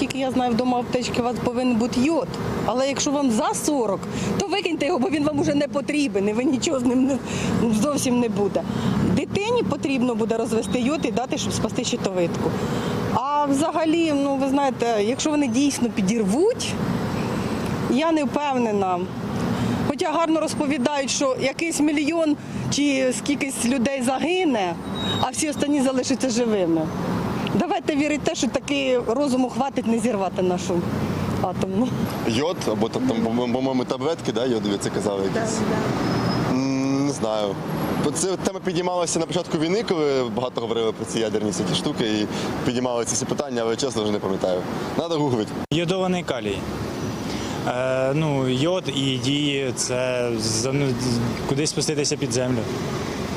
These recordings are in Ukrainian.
Тільки я знаю, вдома аптечки у вас повинен бути йод. Але якщо вам за 40, то викиньте його, бо він вам уже не потрібен, і ви нічого з ним не, зовсім не буде. Дитині потрібно буде розвести йод і дати, щоб спасти щитовидку. А взагалі, ну ви знаєте, якщо вони дійсно підірвуть, я не впевнена. Хоча гарно розповідають, що якийсь мільйон чи скількись людей загине, а всі останні залишаться живими. Давайте вірити те, що таки розуму хватить не зірвати нашу атомну. Йод, або там, по-моєму, таблетки, да, йодові, це казали якісь. Не знаю. Це тема піднімалася на початку війни, коли багато говорили про ці ядерні всякі штуки і піднімали ці всі питання, але чесно вже не пам'ятаю. Треба гуглити. Йодований калій. Е, ну, йод і дії це за- ну, кудись спуститися під землю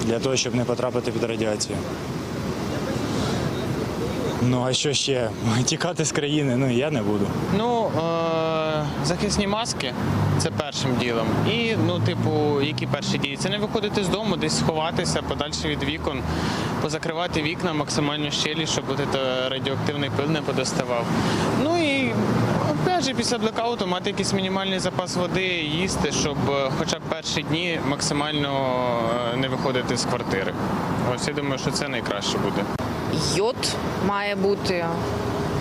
для того, щоб не потрапити під радіацію. Ну, а що ще? Тікати з країни, ну я не буду. Ну, е- захисні маски це першим ділом. І, ну, типу, які перші дії? Це не виходити з дому, десь сховатися подальше від вікон, позакривати вікна максимально щелі, щоб от це радіоактивний пил не подоставав. Ну і опять же, після блекауту мати якийсь мінімальний запас води, їсти, щоб е, хоча б перші дні максимально е, не виходити з квартири. Ось я думаю, що це найкраще буде. Йод має бути.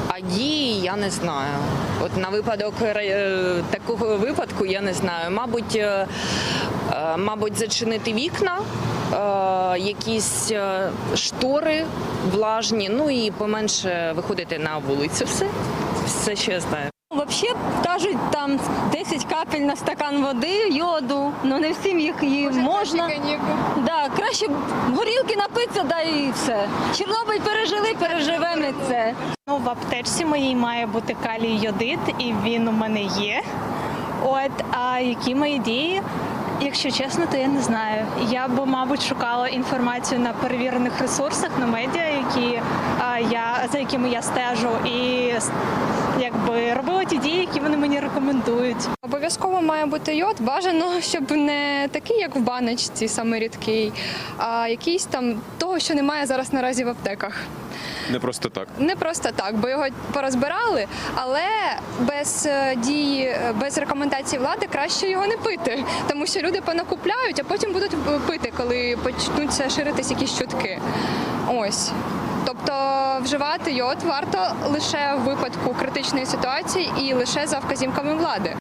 А дії я не знаю. От на випадок е, такого випадку я не знаю. Мабуть, е, е, мабуть, зачинити вікна, якісь штори влажні, ну і поменше виходити на вулицю. Все, все, що я знаю. Взагалі кажуть, там 10 капель на стакан води, йоду, ну не всім їх її можна. Да, краще горілки напитися, да і все. Чорнобиль пережили, переживемо це. Ну, в аптечці моїй має бути калій йодит, і він у мене є. От, а які мої дії? Якщо чесно, то я не знаю. Я б, мабуть, шукала інформацію на перевірених ресурсах, на медіа, які я за якими я стежу, і якби робила ті дії, які вони мені рекомендують. Обов'язково має бути йод. Бажано, щоб не такий, як в баночці, саме рідкий, а якийсь там того, що немає зараз наразі в аптеках. Не просто так. Не просто так, бо його порозбирали, але без е, дії, е, без рекомендацій влади краще його не пити, тому що люди понакупляють, а потім будуть е, пити, коли почнуться ширитись якісь чутки. Ось. Тобто вживати йод варто лише в випадку критичної ситуації і лише за вказівками влади.